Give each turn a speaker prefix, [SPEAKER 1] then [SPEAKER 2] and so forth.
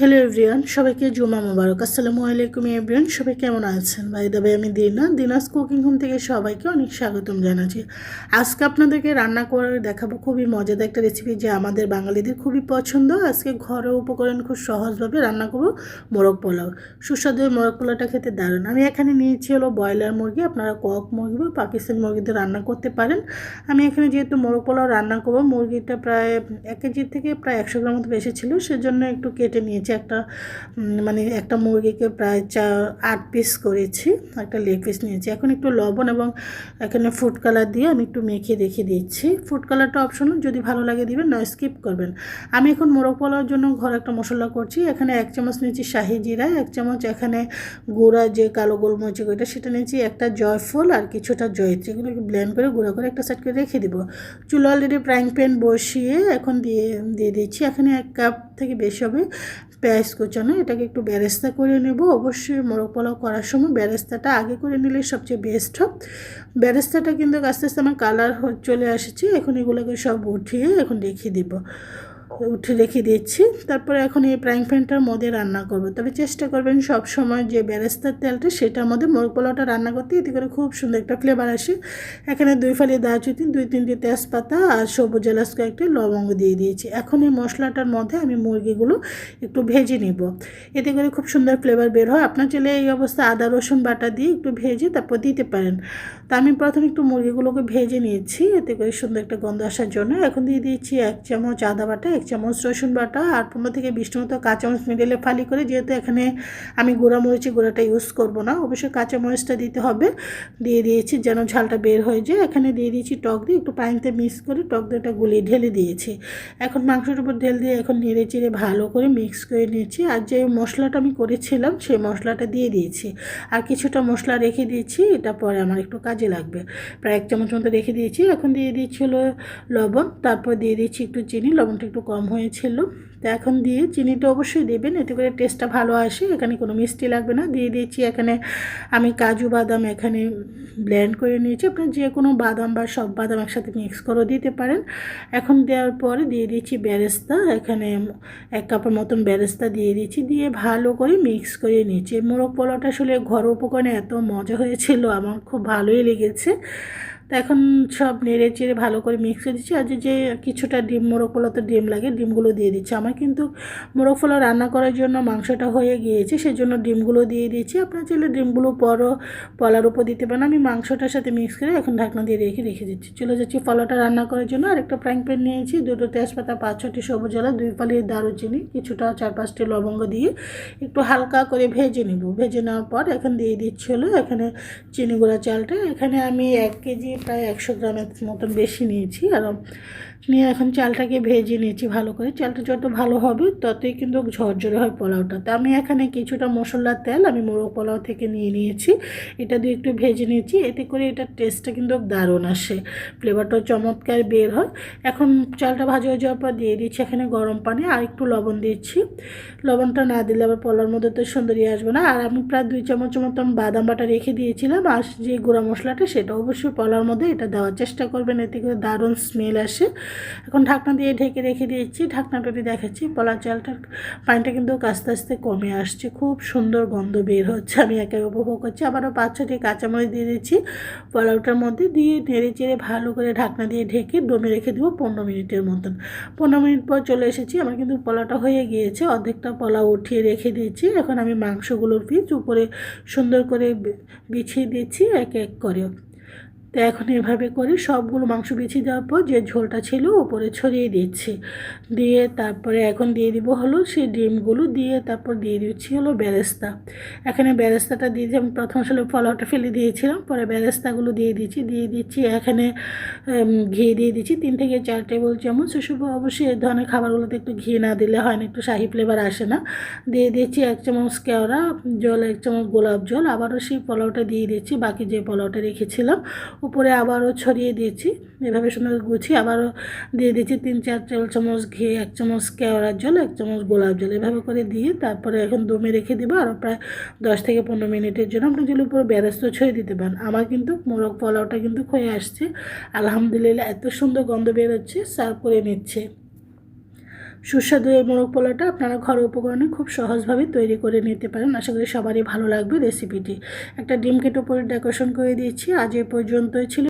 [SPEAKER 1] Hello everyone সবাইকে জুমা মোবারক। আসসালামু আলাইকুম এভরিওয়ান সবাই কেমন আছেন? বাই দাবাই আমি দিনা। দিনাস কুকিং হোম থেকে সবাইকে অনেক স্বাগতম জানাচ্ছি। আজকে আপনাদেরকে রান্না করে দেখাবো খুবই মজাদার একটা রেসিপি যে আমাদের বাঙালিদের খুবই পছন্দ। আজকে ঘরে উপকরণ খুব সহজভাবে রান্না করব মোরগ পোলাও। সুস্বাদু মোরগ পোলাওটা খেতে দারুণ। আমি এখানে নিয়েছি হলো ব্রয়লার মুরগি। আপনারা কক মুরগি বা পাকিস্তানি মুরগিতে রান্না করতে পারেন। আমি এখানে যেহেতু মোরগ পোলাও রান্না করব, মুরগিটা প্রায় এক কেজির থেকে প্রায় একশো গ্রাম মতো বেশি ছিল, সেজন্য একটু কেটে নিয়েছি। একটা মানে একটা মুরগিকে প্রায় চা আট পিস করেছি, একটা লেগ পিস নিয়েছি। এখন একটু লবণ এবং এখানে ফুড কালার দিয়ে আমি একটু মেখে রেখে দিচ্ছি। ফুড কালারটা অপশনাল যদি ভালো লাগে দিবেন নয় স্কিপ করবেন। আমি এখন মোরগ পোলাওর জন্য ঘরে একটা মশলা করছি, এখানে এক চামচ নিয়েছি শাহি জিরা, এক চামচ এখানে গুঁড়া যে কালো গোলমরিচ ওইটা, সেটা নিয়েছি একটা জয়ফল আর কিছুটা জয়ত্রী। এগুলোকে ব্লেন্ড করে গুঁড়া করে একটা সাইড করে রেখে দেবো। চুলো অলরেডি ফ্রাইং প্যান বসিয়ে এখন দিয়ে দিয়ে দিচ্ছি। এখানে এক কাপ থেকে বেশি হবে। পেঁয়াজ কুচানো, এটাকে একটু ব্যারেস্তা করে নেব। অবশ্যই মোরগ পোলাও করার সময় ব্যারেস্তাটা আগে করে নিলে সবচেয়ে বেস্ট হোক ব্যারেস্তাটা কিন্তু আস্তে আস্তে আমার কালার চলে এসেছে এখন এগুলোকে সব উঠিয়ে এখন রেখে দিব। উঠে রেখে দিচ্ছি। তারপরে এখন এই ফ্রাইং প্যানটার মধ্যে রান্না করব। তবে চেষ্টা করবেন সব সময় যে বেরেস্তার তেলটা সেটার মধ্যে মোরগ পোলাওটা রান্না করতে, এতে করে খুব সুন্দর একটা ফ্লেভার আসে। এখানে দুই ফালি দারচিনি, দুই তিনটে তেজপাতা আর সবুজ এলাচ কয়েকটি লবঙ্গ দিয়ে দিয়েছি। এখন এই মশলাটার মধ্যে আমি মুরগিগুলো একটু ভেজে নিব। এতে করে খুব সুন্দর ফ্লেভার বের হয়। আপনার চলে এই অবস্থা আদা, রসুন বাটা দিয়ে একটু ভেজে তারপর দিতে পারেন। তা আমি প্রথমে একটু মুরগিগুলোকে ভেজে নিয়েছি। এতে করে সুন্দর একটা গন্ধ আসার জন্য এখন দিয়ে দিয়েছি এক চামচ আদা বাটা, এক চামচ, রসুন বাটা আর পনেরো থেকে বিশটা মতো কাঁচামরিচ মিডিলে ফালি করে, যেহেতু এখানে আমি গুঁড়া মরিচি গুঁড়াটা ইউজ করব না, অবশ্যই কাঁচামরিচটা দিতে হবে। দিয়ে দিয়েছি যেন ঝালটা বের হয়ে যায়। এখানে দিয়ে দিয়েছি টক দিয়ে একটু পানিতে মিক্স করে টক দিয়েটা গুলিয়ে ঢেলে দিয়েছি। এখন মাংসের উপর ঢেল দিয়ে এখন নেড়ে চেড়ে ভালো করে মিক্স করে নিয়েছি। আর যে মশলাটা আমি করেছিলাম, সেই মশলাটা দিয়ে দিয়েছি। আর কিছুটা মশলা রেখে দিয়েছি, এটা পরে আমার একটু কাজে লাগবে। প্রায় এক চামচ মতো রেখে দিয়েছি। এখন দিয়ে দিচ্ছি হলো লবণ, তারপর দিয়ে দিয়েছি একটু চিনি, লবণটা একটু কম হয়েছিল। তো এখন দিয়ে চিনিটা অবশ্যই দেবেন, এতে করে টেস্টটা ভালো আসে, এখানে কোনো মিষ্টি লাগবে না। দিয়ে দিয়েছি এখানে আমি কাজু বাদাম এখানে ব্লেন্ড করে নিয়েছি। আপনার যে কোনো বাদাম বা সব বাদাম একসাথে মিক্স করে দিতে পারেন। এখন দেওয়ার পরে দিয়ে দিয়েছি ব্যারেস্তা, এখানে এক কাপের মতন বেরেস্তা দিয়ে দিয়েছি। দিয়ে ভালো করে মিক্স করে নিয়েছি। মোরগ পোলাওটা আসলে ঘরোয়া উপকরণে এত মজা হয়েছিল, আমার খুব ভালোই লেগেছে। তো এখন সব নেড়ে চেড়ে ভালো করে মিক্স করে দিচ্ছি। আর যে কিছুটা ডিম, মোরগ পোলাতে ডিম লাগে, ডিমগুলো দিয়ে দিচ্ছি। আমার কিন্তু মোরগ পোলাও রান্না করার জন্য মাংসটা হয়ে গিয়েছে, সেজন্য ডিমগুলো দিয়ে দিয়েছি। আপনার চাইলে ডিমগুলো পরও পলার উপর দিতে পারেন। আমি মাংসটার সাথে মিক্স করে এখন ঢাকনা দিয়ে রেখে রেখে দিচ্ছি। চলে যাচ্ছি পোলাওটা রান্না করার জন্য। আরেকটা ফ্রাইং প্যান নিয়েছি। দুটো তেজপাতা, পাঁচ ছটি সবুজ এলাচ, দুই ফালি দারুচিনি, কিছুটা চার, পাঁচটি লবঙ্গ দিয়ে একটু হালকা করে ভেজে নিব। ভেজে নেওয়ার পর এখন দিয়ে দিচ্ছি হলো এখানে চিনি গুঁড়া চালটা। এখানে আমি এক কেজি প্রায় একশো গ্রামের মতন বেশি নিয়েছি। আর নিয়ে এখন চালটাকে ভেজে নিয়েছি ভালো করে। চালটা যত ভালো হবে ততই কিন্তু ঝরঝরে হয় পোলাওটা। তো আমি এখানে কিছুটা মশলার তেল, আমি মোরগ পোলাও থেকে নিয়ে নিয়েছি। এটা দিয়ে একটু ভেজে নিয়েছি, এতে করে এটার টেস্টটা কিন্তু দারুণ আসে। ফ্লেভারটাও চমৎকার বের হয়। এখন চালটা ভাজা হয়ে যাওয়ার পর দিয়ে দিচ্ছি এখানে গরম পানি আর একটু লবণ দিচ্ছি। লবণটা না দিলে আবার পোলার মধ্যে তো সুন্দরী আসবে না। আর আমি প্রায় দুই চামচ মতন বাদাম বাটা রেখে দিয়েছিলাম আর যে গুঁড়া মশলাটা সেটা অবশ্যই পোলার মধ্যে এটা দেওয়ার চেষ্টা করবেন, এতে করে দারুণ স্মেল আসে। এখন ঢাকনা দিয়ে ঢেকে রেখে দিয়েছি, ঢাকনাটা দিয়ে দেখাচ্ছি পোলার চালটার পানিটা কিন্তু আস্তে আস্তে কমে আসছে, খুব সুন্দর গন্ধ বের হচ্ছে, আমি একে উপভোগ করছি, আবারও পাঁচ ছটি কাঁচামরিচ দিয়ে দিচ্ছি পোলাওটার মধ্যে দিয়ে নেড়ে চেড়ে ভালো করে ঢাকনা দিয়ে ঢেকে দমে রেখে দেবো পনেরো মিনিটের মতন। পনেরো মিনিট পর চলে এসেছি, আমার কিন্তু পোলাওটা হয়ে গিয়েছে, অর্ধেকটা পোলাও উঠিয়ে রেখে দিয়েছি, এখন আমি মাংসগুলোর পিস উপরে সুন্দর করে বিছিয়ে দিচ্ছি, এক এক করে তো এখন এভাবে করে সবগুলো মাংস বিছিয়ে দেওয়ার পর যে ঝোলটা ছিল ওপরে ছড়িয়ে দিচ্ছি। দিয়ে তারপরে এখন দিয়ে দিব হলো সেই ডিমগুলো, দিয়ে তারপর দিয়ে দিচ্ছি হলো বেরেস্তা। এখানে বেরেস্তাটা দিয়ে আমি প্রথম আসলে ফলাওটা ফেলে দিয়েছিলাম, পরে বেরেস্তাগুলো দিয়ে দিচ্ছি দিয়ে দিচ্ছি এখানে ঘি দিয়ে দিচ্ছি, তিন থেকে চার টেবিল চামচ। সেসব অবশ্যই এই ধরনের খাবারগুলোতে একটু ঘি না দিলে হয় না, একটু শাহি ফ্লেভার আসে না। দিয়ে দিচ্ছি এক চামচ কেওড়া জল, এক চামচ গোলাপ জল, আবারও সেই পোলাওটা দিয়ে দিচ্ছি, বাকি যে পোলাওটা রেখেছিলাম উপরে আবারও ছড়িয়ে দিয়েছি। এভাবে সুন্দর গুছিয়ে আবারও দিয়ে দিয়েছি তিন, চার টেবিল চামচ ঘি, এক চামচ কেওড়ার জল, এক চামচ গোলাপ জল। এভাবে করে দিয়ে তারপরে এখন দমে রেখে দেবো আরও প্রায় দশ থেকে পনেরো মিনিটের জন্য। আপনি জলের উপরে বেরেস্ত ছড়িয়ে দিতে পারেন। আমার কিন্তু মোরগ পোলাওটা কিন্তু হয়ে আসছে। আলহামদুলিল্লাহ, এত সুন্দর গন্ধ বেরোচ্ছে সার্ভ করে নিচ্ছে। সুস্বাদু এই মোরগ পোলাটা আপনারা ঘর উপকরণে খুব সহজভাবে তৈরি করে নিতে পারেন। আশা করি সবারই ভালো লাগবে রেসিপিটি। একটা ডিমকেট উপরে ডেকোরেশন করে দিয়েছি। আজ এ পর্যন্তই ছিল।